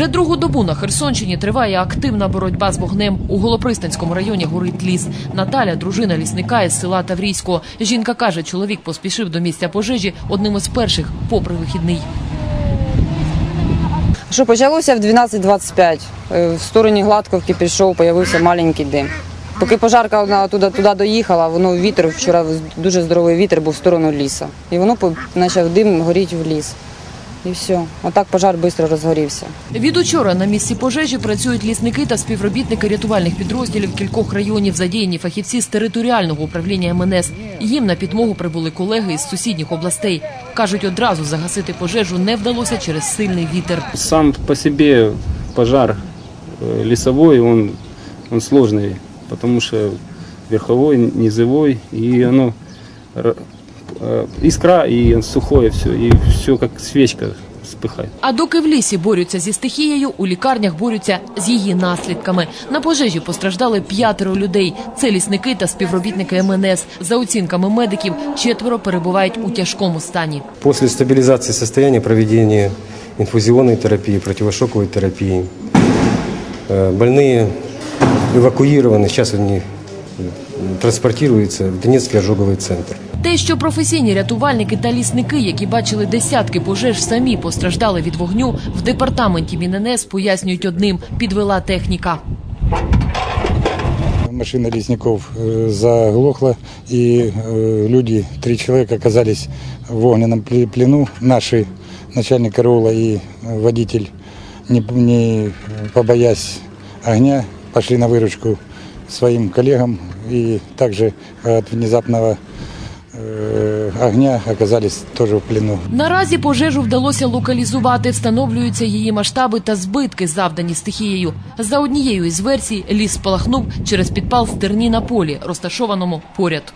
Вже другу добу на Херсонщині триває активна боротьба з вогнем. У Голопристанському районі горить ліс. Наталя, дружина лісника із села Таврійського. Жінка каже, чоловік поспішив до місця пожежі одним із перших, попри вихідний. Що почалося в 12.25. Е, В стороні Гладковки пішов, появився маленький дим. Поки пожарка вона туди, туди доїхала, воно вітер, вчора дуже здоровий вітер був в сторону лісу. І воно по- почав дим горіти в ліс. І все. Отак пожар швидко розгорівся. Від учора на місці пожежі працюють лісники та співробітники рятувальних підрозділів кількох районів, задіяні фахівці з територіального управління МНС. Їм на підмогу прибули колеги із сусідніх областей. Кажуть, одразу загасити пожежу не вдалося через сильний вітер. Сам по себе пожар э, лесовой, он, он сложный, потому что верховой, низовой, и оно р- э, искра, и сухое все, и все как свечка вспыхает. А доки в лісі борються зі стихією, у лікарнях борються з її наслідками. На пожежі постраждали п'ятеро людей. Це лісники та співробітники МНС. За оцінками медиків, четверо перебувають у тяжкому стані. После стабилизации состояния проведения инфузионной терапии, противошоковой терапии, э, больные эвакуированы, сейчас они э, транспортируются в Донецкий ожоговый центр. Те, що професійні рятувальники та лісники, які бачили десятки пожеж, самі постраждали від вогню, в департаменті МінНС пояснюють одним – підвела техніка. Машина лесников э, заглохла, и э, люди, три человека, оказались в огненном пле- плену. Наши, начальник караула и э, водитель, не, не побоясь огня, пошли на выручку своим коллегам и также от внезапного э, огня оказались тоже в плену. Наразі пожежу вдалося локалізувати, встановлюються її масштаби та збитки, завдані стихією. За однією із версій, ліс спалахнув через підпал стерні на полі, розташованому поряд.